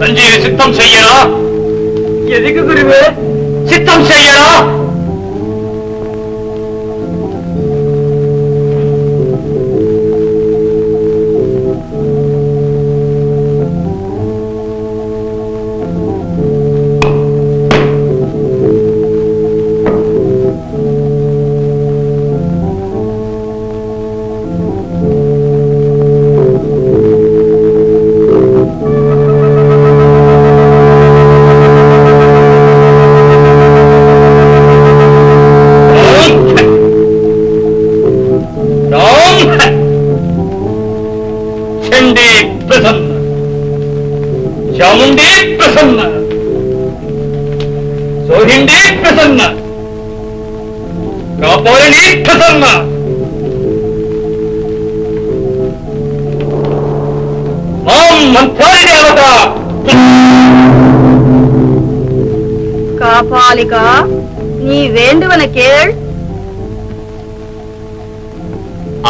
சஞ்சீவி சித்தம் செய்யறா எதுக்கு குருவே? சித்தம் செய்யறா प्रसन्न चामुंडी प्रसन्न सोहिंडी प्रसन्न कापोरिणी प्रसन्न मां मंत्राणि देवता காபாலிகா நீ வேண்டுவன கேள்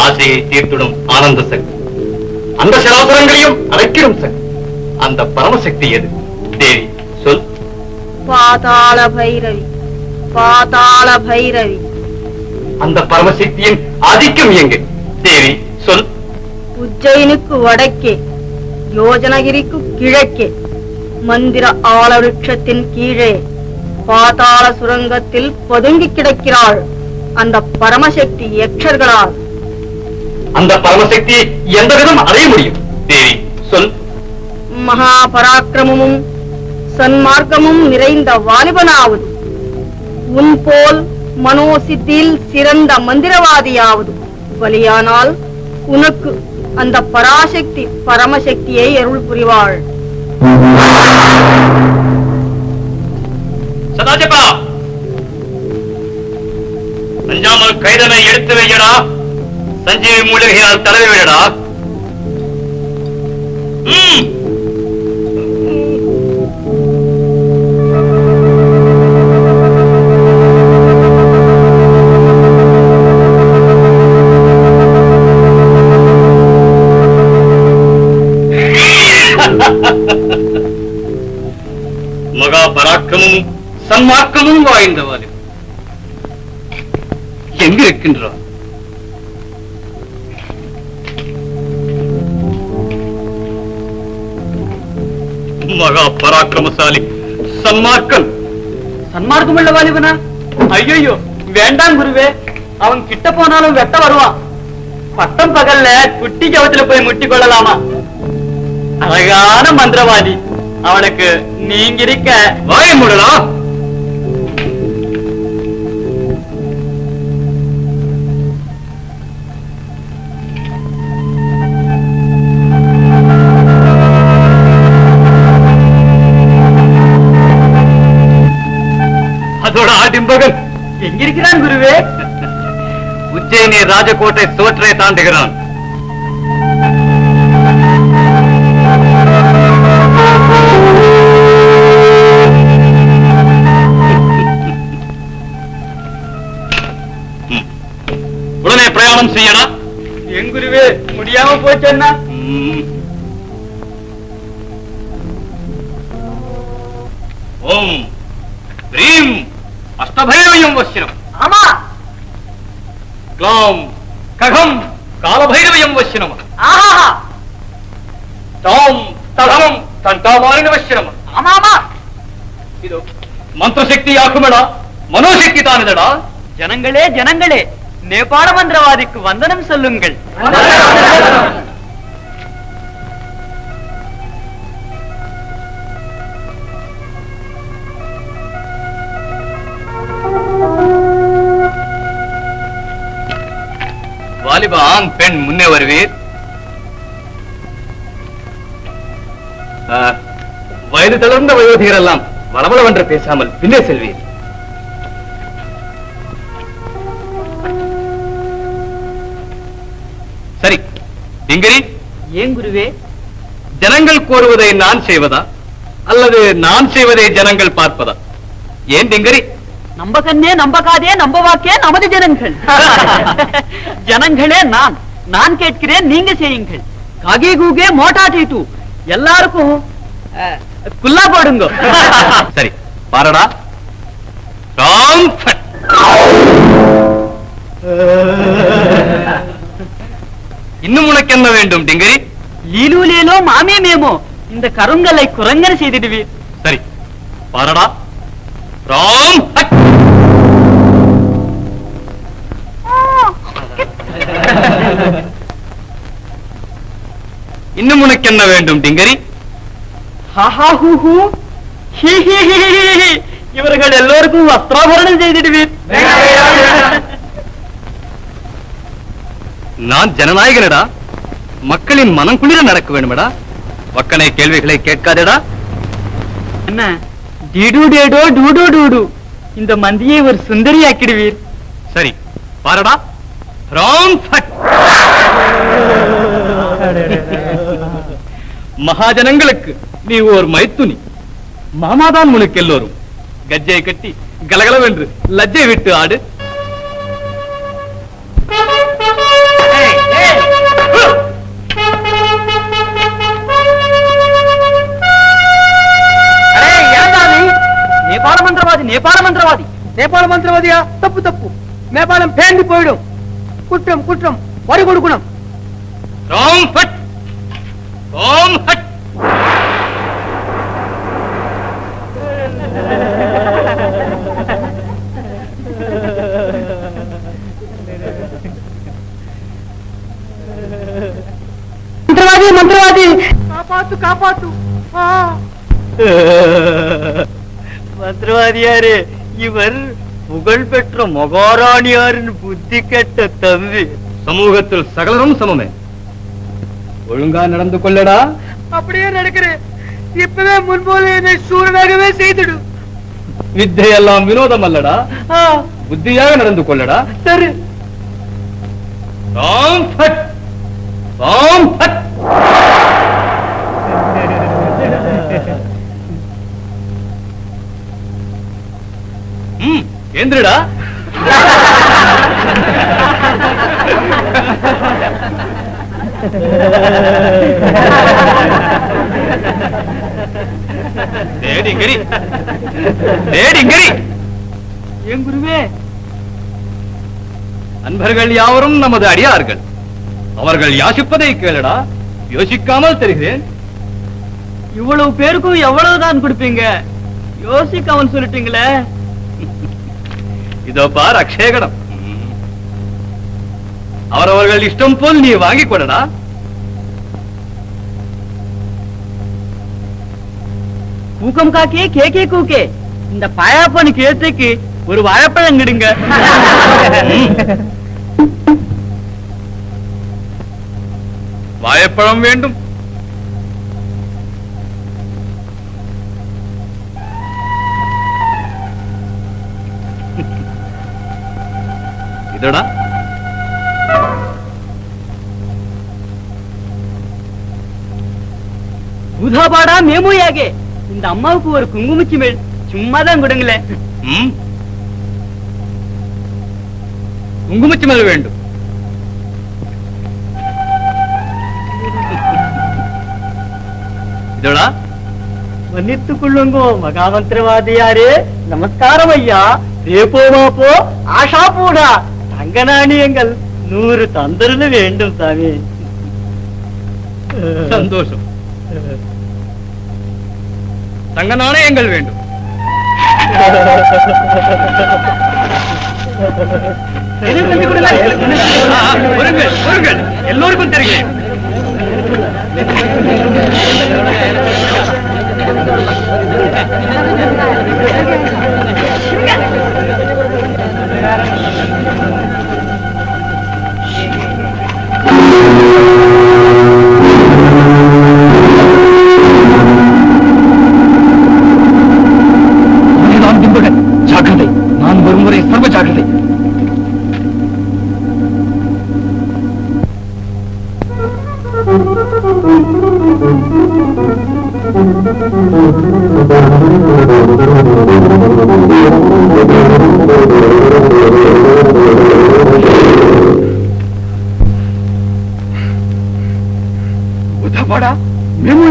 ஆசையை தீர்த்துடும் ஆனந்த சக்தி அந்த சராசரங்களையும் அழைக்கிடும் சக்தி அந்த பரமசக்தி எது? தேவி சொல். பாதாள பைரவி பாதாள பைரவி. அந்த பரமசக்தியின் ஆதிக்கம் எங்கே? தேவி சொல். உஜ்ஜயினுக்கு வடக்கே யோஜனகிரிக்கு கிழக்கே மந்திர ஆலவிருட்சத்தின் கீழே பாதாள சுரங்கத்தில் பதுங்கி கிடக்கிறாள் அந்த பரமசக்தி யக்ஷர்களால். அந்த பரமசக்தியை எந்த விதம் அடைய முடியும்? தேவி சொல். மகா பராக்கிரமமும் சன்மார்க்கமும் நிறைந்த வாலிபனாவது. உன் போல் மனோசித்தியில் சிறந்த மந்திரவாதியாவது. பலியானால் உனக்கு அந்த பராசக்தி பரமசக்தியை அருள் புரிவாள். சதாஜபா அஞ்சாமல் கைதனை எடுத்து வையடா. சஞ்சீவி மூலிகையால் தலைவி விடடா மகா பராக்கிரமும் சன்மார்க்கமும் வாய்ந்தவாறு எங்க இருக்கின்றார் மகா பராக்கிரமசாலி. சன்மார்க்கன். சன்மார்க்கமுள்ள வாலிபனா? ஐயோ வேண்டாம் குருவே. அவன் கிட்ட போனாலும் வெட்ட வருவான். பட்டம் பகல்ல குட்டி கவத்துல போய் முட்டி கொள்ளலாமா அழகான மந்திரவாதி. அவனுக்கு நீங்க இருக்க வாய முடலா? உஜ்ஜயினி ராஜகோட்டை சுவற்றை தாண்டுகிறான். உடனே பிரயாணம் செய்யடா. என் குருவே முடியாம போச்சேன்னா? ಮಂತ್ರಶಕ್ತಿ ಯಾಕುಮೇಡ மனோசக்தி தானதடா ஜனங்களே ஜனங்களே நேபாள மந்திரவாதிக்கு வந்தனம் சொல்லுங்கள் வாலிப ஆண் பெண் முன்னே வருவீர் ஆ, வயது தளர்ந்த வயோதிகர் எல்லாம் வளவளவென்று பேசாமல் பின்னே செல்வீர் டிங்கரி ஏன் குருவே? ஜனங்கள் கோருவதை நான் செய்வதா? அல்லது நான் செய்வதை ஜனங்கள் பார்ப்பதா? ஏன் டிங்கரி? நம்ப கண்ணே நம்ப காதே நம்ப வாக்கே நமது ஜனங்கள். ஜனங்களே நான். நான் கேட்கிறேன் நீங்க செய்யுங்கள். காகே கூகே மோட்டா டீட்டு எல்லாருக்கும் குல்லா போடுங்க. சரி பாரடா. ராம் ஃபட். இன்னும் உனக்கு என்ன வேண்டும் டிங்கரி? லீலுலேலோ மாமே மேமோ இந்த கருங்கலை குரங்கன் செய்திடுவீர். சரி பாரடா. ராம். இன்னும் உனக்கு என்ன வேண்டும் டிங்கரி? ஹஹாஹூஹூ. ஹி ஹி. ஹி ஹி ஹி. இவர்கள் எல்லோருக்கும் வஸ்திராபரணம் செய்திடுவீர். நான் ஜனநாயகனடா? மக்களின் மனம் குளிர நடக்க வேண்டுமடா? வக்கனை கேள்விகளை கேட்காதேடா? என்ன டிடு டேடோ டூடு டூடு. இந்த மந்தியை ஒரு சுந்தரியாக்கிடுவீர். சரி பாரடா. ராம் ஃபட். மகாஜனங்களுக்கு நீ ஓர் மைத்துனி. மாமாதான் உனக்கு எல்லோரும் கஜ்ஜை கட்டி கலகலவென்று லஜ்ஜை விட்டு ஆடு. నేపాల మంత్రవాది నేపాల మంత్రవాది. నేపాల మంత్రవాదియా? తప్పు తప్పు. నేపాలం పేండి పోయడం. కుట్రం కుట్రం. వరి కొడుకుణం మంత్రవాది మంత్రవాది. కాపాతు కాపాతు. மந்திரவாதியாரே இவர் புகழ்பெற்ற மகாராணியாரின் புத்தி கெட்ட தம்பி. சமூகத்தில் சகலரும் சமமே. ஒழுங்கா நடந்து கொள்ளடா. அப்படியே நடக்கிறேன். இப்பவே முன்போல என்னை சூரனாகவே செய்துடு வித்தையெல்லாம் வினோதம் அல்லடா புத்தியாக நடந்து கொள்ளடா. சரி ராம் ஃபட். ராம் ஃபட். ம், ஏந்திரடா தேடிங்கரி தேடிங்கரி ஏன் குருவே? அன்பர்கள் யாவரும் நமது அடியார்கள். அவர்கள் யாசிப்பதை கேளடா. யோசிக்காமல் தருகிறேன். இவ்வளவு பேருக்கும் எவ்வளவுதான் கொடுப்பீங்க? யோசிக்காமல் சொல்லிட்டீங்களே. இதோ பார் அக்ஷயகடம். அவரவர்கள் இஷ்டம் போல் நீ வாங்கிக் கொடடா கூக்கம் காக்கே கேக்கே கூக்கே. இந்த பாயாப்பனுக்கு ஏத்துக்கு ஒரு வாழைப்பழம் கிடுங்க. வாழைப்பழம் வேண்டும். இதடா உதாபாடா மேமோ யாகே இந்த அம்மாவுக்கு ஒரு குங்குமச்சி மேல் சும்மா தான் கொடுங்களேன் ம்? குங்குமச்சிமல் வேண்டும் இதடா மன்னித்துக் கொள்ளுங்கோ மகாமந்திரவாதியாரே நமஸ்காரம் ஐயா ரேப்போ மாப்போ ஆஷா போடா தங்க நாணயங்கள் நூறு தந்தருள வேண்டும் சாமி. சந்தோஷம். தங்க நாணயங்கள் வேண்டும். கொடுங்க. ஆ,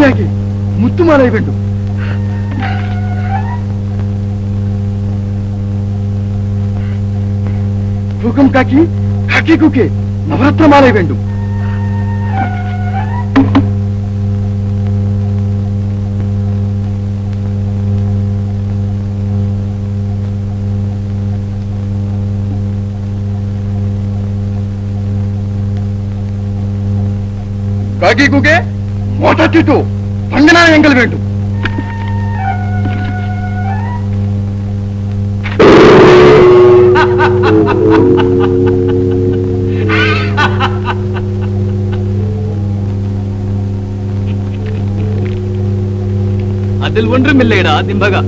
മുത്തുമാലയ്ക്ക് മുത്തുമാലയെ കണ്ടു ഹുക്കുംകാക്കി ഹക്കിക്കുക്കെ നവരത്നമാലയെ വേണ്ടു కాకి కుకే మోటార్ చెట్టు காக்கி குக்கே வேண்டும் அதில் ஒன்றும் இல்லைடா திம்பகா.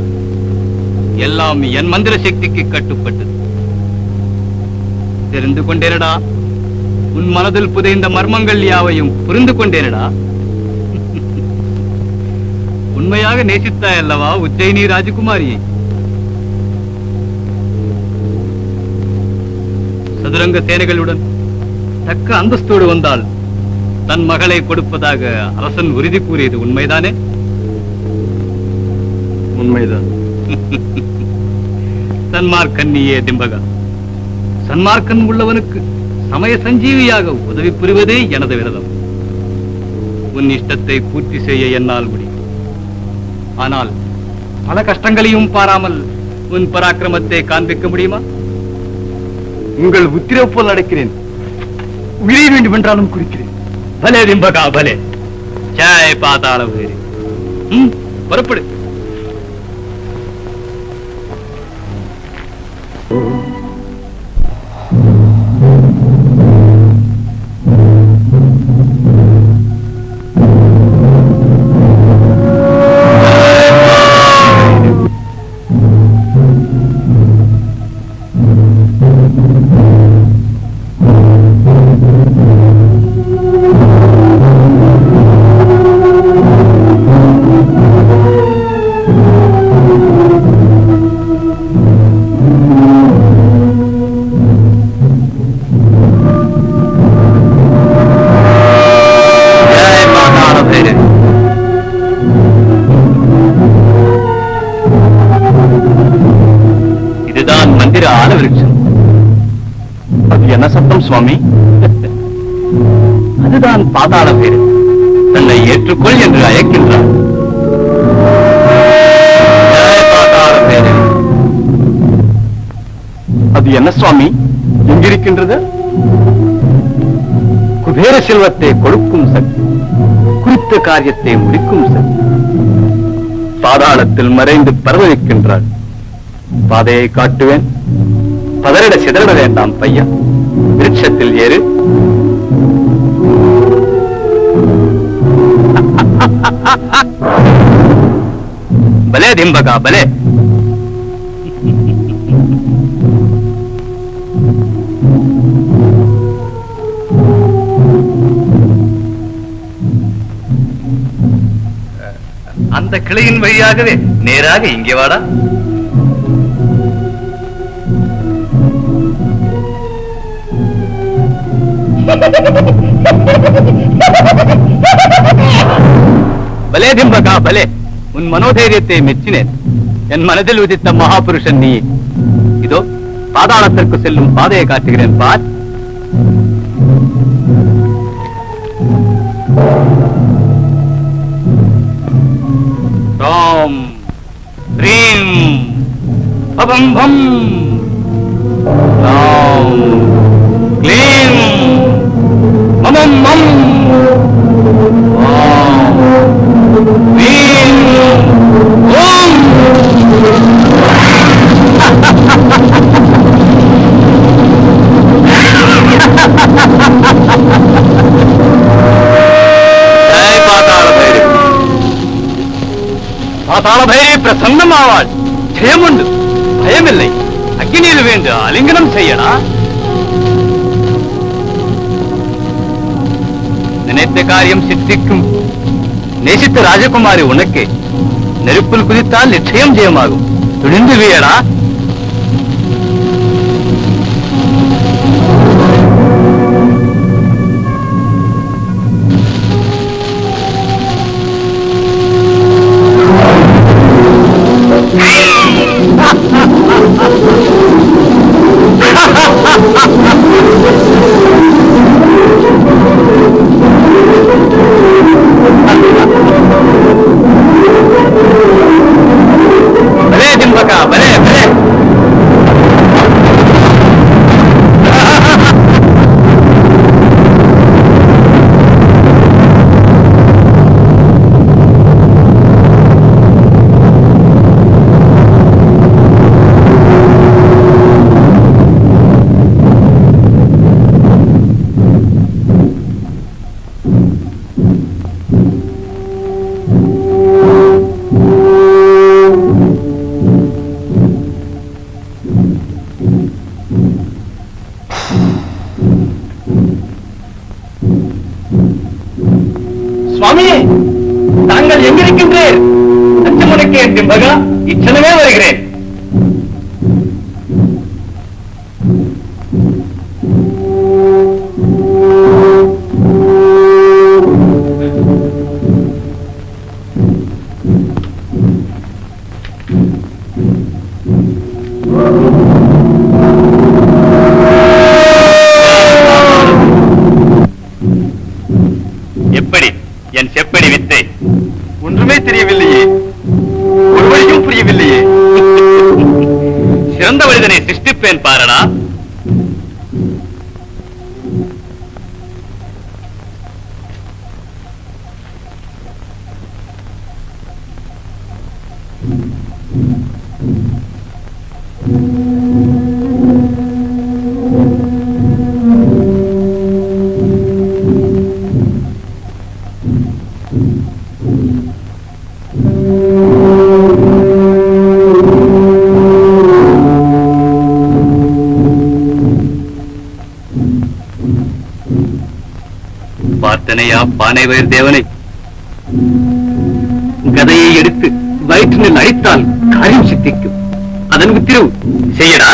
எல்லாம் என் மந்திர சக்திக்கு கட்டுப்பட்டது. தெரிந்து கொண்டேனடா. உன் மனதில் புதைந்த மர்மங்கள் யாவையும் புரிந்து கொண்டேனடா. உண்மையாக நேசித்தாய் அல்லவா உச்சைனி ராஜகுமாரியை? சதுரங்க சேனைகளுடன் தக்க அந்தஸ்தோடு வந்தால் தன் மகளை கொடுப்பதாக அரசன் உறுதி கூறியது உண்மைதானே? உண்மைதான். சன்மார்க்கன்னியே திம்பகா. சன்மார்க்கன் உள்ளவனுக்கு சமய சஞ்சீவியாக உதவி புரிவதே எனது விரதம். உன் இஷ்டத்தை பூர்த்தி செய்ய என்னால் முடியும். ஆனால் பல கஷ்டங்களையும் பாராமல் உன் பராக்கிரமத்தை காண்பிக்க முடியுமா? உங்கள் உத்திரவு போல் நடக்கிறேன். உயிரை வேண்டும் என்றாலும் குறிக்கிறேன் பலே திம்பகா பலே. ஜாய் பாதாள வேறு ம் புறப்படு. என்ன சுவாமி? எங்கிருக்கின்றது? குபேர செல்வத்தை கொடுக்கும் சக்தி குறித்த காரியத்தை முடிக்கும் சக்தி. பாதாளத்தில் மறைந்து பரவலிக்கின்றாள் பாதையை காட்டுவேன். பதறிட சிதறிட வேண்டாம் பையா விருட்சத்தில் ஏறு. பலே திம்பகா பலே. கிளையின் வழியாகவே. நேராக இங்கே வாடா. பலே திம்பகா பலே. உன் மனோதைரியத்தை மெச்சினேன். என் மனதில் உதித்த மகாபுருஷன் நீ. இதோ பாதாளத்திற்கு செல்லும் பாதையை காட்டுகிறேன். பார். భీం పపం భం క్లీం మమం మం பாதாள பைரவி பிரசன்னமாவாள் ஜெயமுண்டு. பயமில்லை. அக்னியில் வேண்டு அலிங்கனம் செய்யடா. நினைத்த காரியம் சித்திக்கும். நேசித்த ராஜகுமாரி உனக்கு. நெருப்பில் குதித்தால் நிச்சயம் ஜெயமாகும். துணிந்து வீயடா என் செப்படி வித்தை? ஒன்றுமே தெரியவில்லையே. ஒரு வழியும் புரியவில்லையே. சிறந்த மனிதனை சிருஷ்டிப்பேன் பாரடா. பார்த்தனையா வயிறு தேவனை. கதையை எடுத்து வயிற்றினில் அடித்தால் காரியம் சித்திக்கும். அதன் உத்திரவு செய்யடா.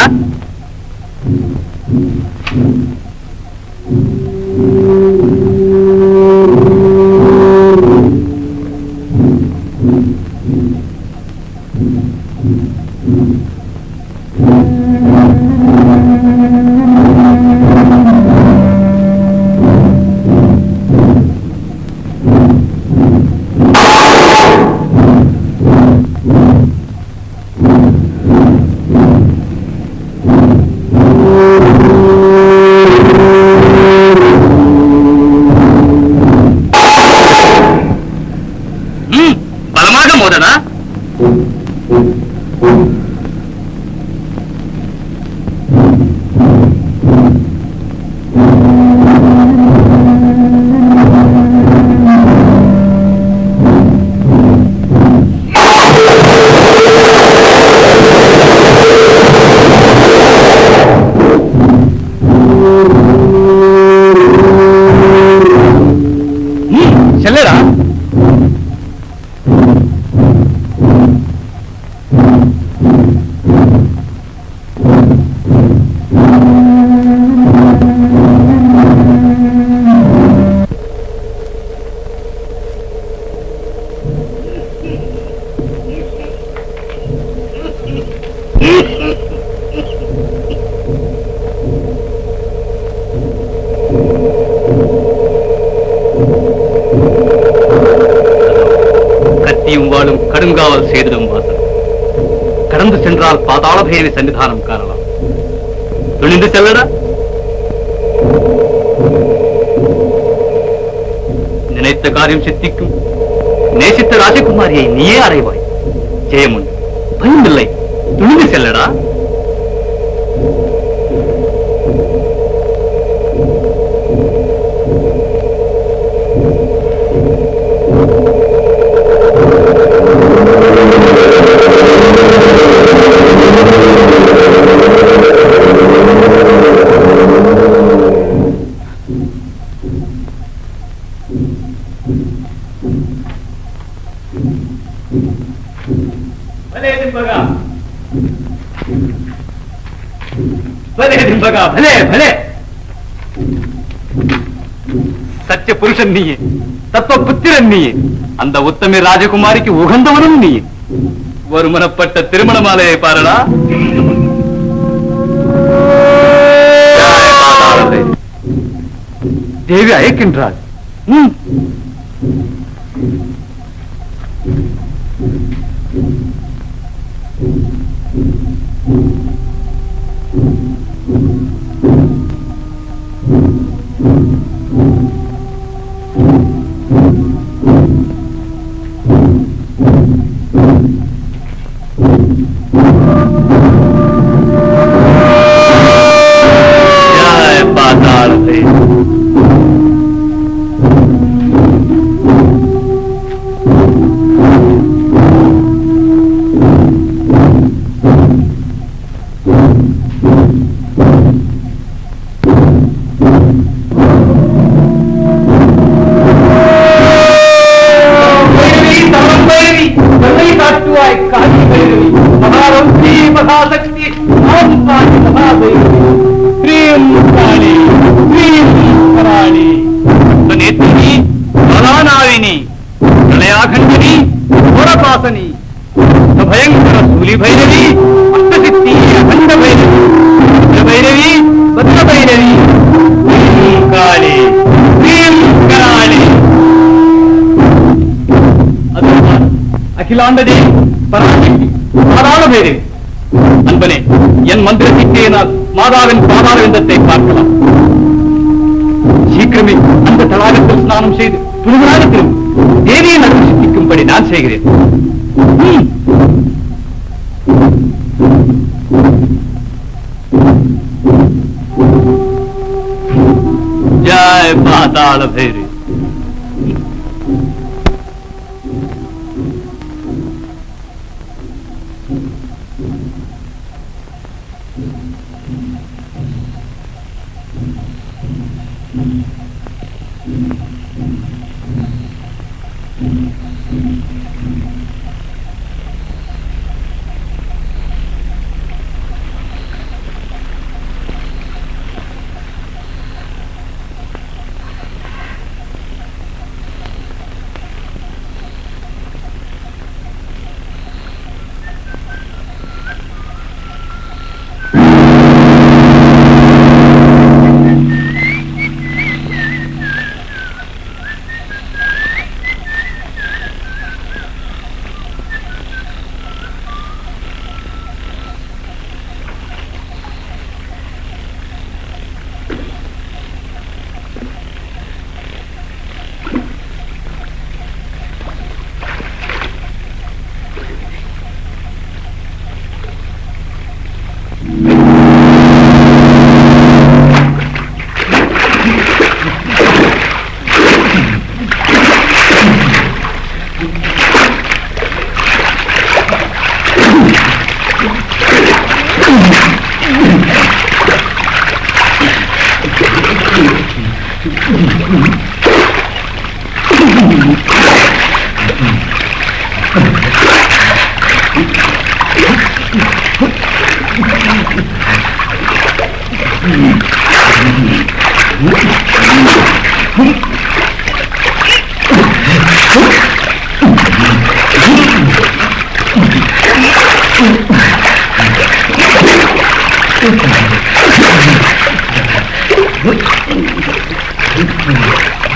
நினைத்த சித்திக்கும். நேசித்த ராஜகுமாரியை நீயே அடைவாய் ஜெயமுன் பயமில்லை. துணிந்து செல்லடா. நீயே. தத்துவ புத்திரன் நீயே. அந்த உத்தமி ராஜகுமாரிக்கு உகந்தவனும் நீ ஒருமனப்பட்ட திருமண மாலையை பாருடா. தேவி அழைக்கின்றாள். புலி பைரவி அஷ்டசக்தி பைரவி பைரவி பத்ர பைரவி காளி அகிலாண்டதே பராசக்தி. அன்பனே என் மந்திர மாதாவின் பாதாள விந்தத்தை பார்க்கலாம். சீக்கிரமே அந்த தடாகத்தில் ஸ்நானம் செய்து புனிதராக திரும்பும் தேவியை நடந்து சித்திக்கும்படி நான் செய்கிறேன். ம். ஜெய் பாதாள பைரி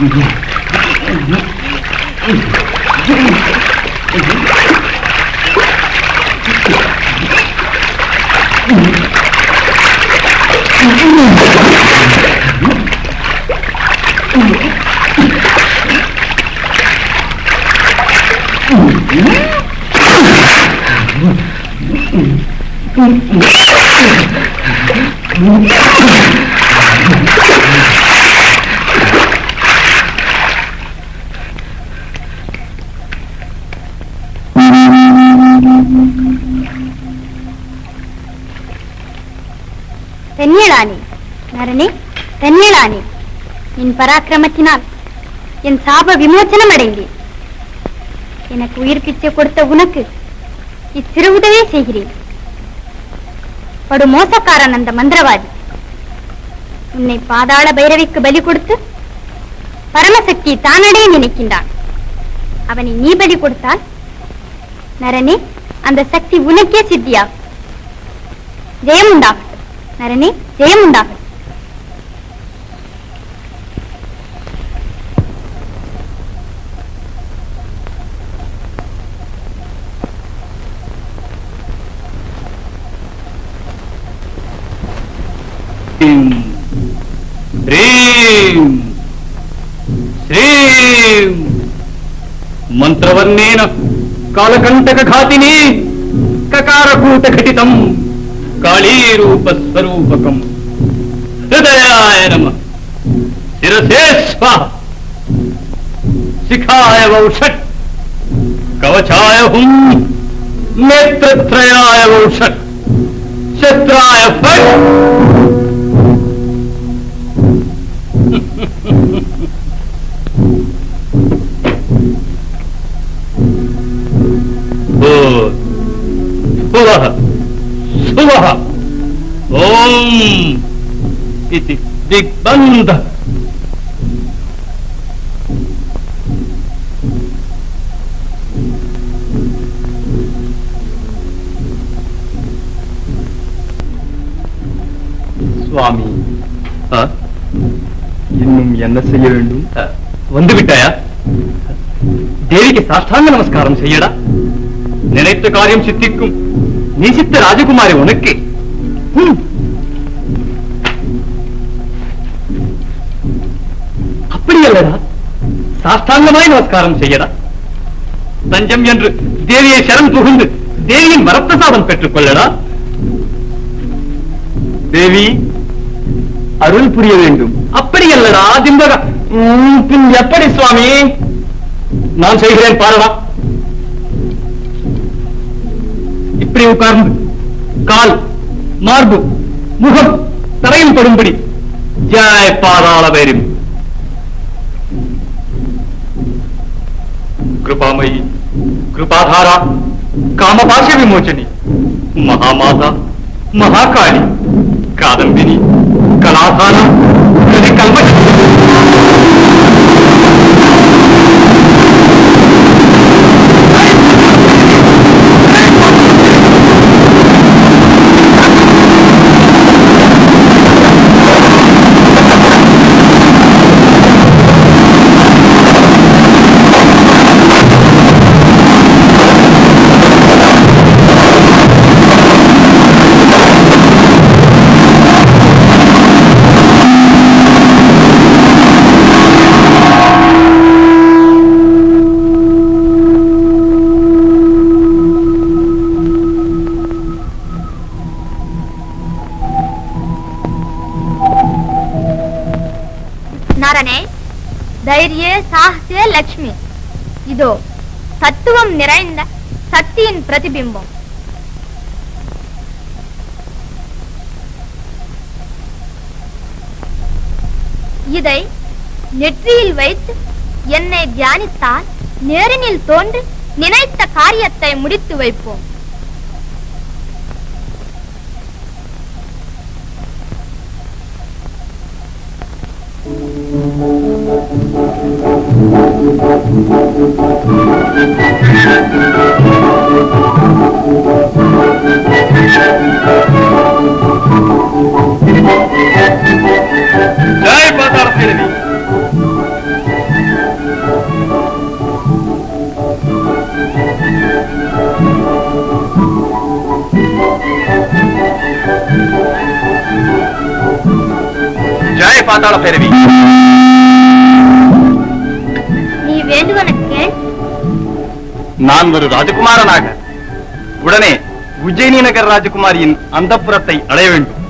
Mm-hmm. பராக்கிரமத்தினால் என் சாப விமோச்சனம் அடைந்தேன் எனக்கு உயிர் பிச்சை கொடுத்த உனக்கு இச்சிறு உதவியை செய்கிறேன். படு மோசக்காரன் அந்த மந்திரவாதி. உன்னை பாதாள பைரவிக்கு பலி கொடுத்து பரமசக்தி தானடைய நினைக்கின்றான். அவனை நீ பலி கொடுத்தால் நரனே அந்த சக்தி உனக்கே சித்தியாகும். ஜெயம் உண்டாகட்டும் நரனே ஜெயம் మంత్రవర్ణేన కాలకంటక ఘాతిని కకారకూట ఘటితం కాళీరూప స్వరూపకం హృదయాయ నమ. శిరసే స్వాహ. శిఖాయ వౌషట్ కవచాయ హుం. నేత్రత్రయాయ వౌషట్ శస్త్రాయ ఫట్. दिग्बंधन சுவாமி. இன்னும் என்ன செய்ய வேண்டும்? வந்து விட்டாயா தேவிக்கு சாஷ்டாங்க நமஸ்காரம் செய்யடா. நினைத்த காரியம் சித்திக்கும். நீ சித்த ராஜகுமாரி உனக்கே. அப்படி சாஸ்தாங்கமாய் நமஸ்காரம் செய்யடா. தஞ்சம் என்று தேவியை சரண் புகுந்து தேவியின் வரப்பிரசாதம் பெற்றுக் கொள்ளடா. தேவி அருள் புரிய வேண்டும். அப்படி அல்லடா திம்பகா பின் எப்படி சுவாமி? நான் செய்கிறேன் பாருடா. இப்படி உட்கார்ந்து கால் மார்பு முகம் தரையில் படும்படி. ஜாய் பாதாள பேரும் కృపామయి కృపాధార కామపాశ విమోచని మహామాత మహాకాళి కాదంబిని కళాధార కలి பிரதிபிம்பம். இதை நெற்றியில் வைத்து என்னை தியானித்தால் நேரினில் தோன்றி நினைத்த காரியத்தை முடித்து வைப்போம். பாத்தாள பிறவி நீ வேண்டுவனக்கு நான் ஒரு ராஜகுமாரனாக. உடனே உஜ்ஜயினி நகர் ராஜகுமாரியின் அந்த அடைய வேண்டும்.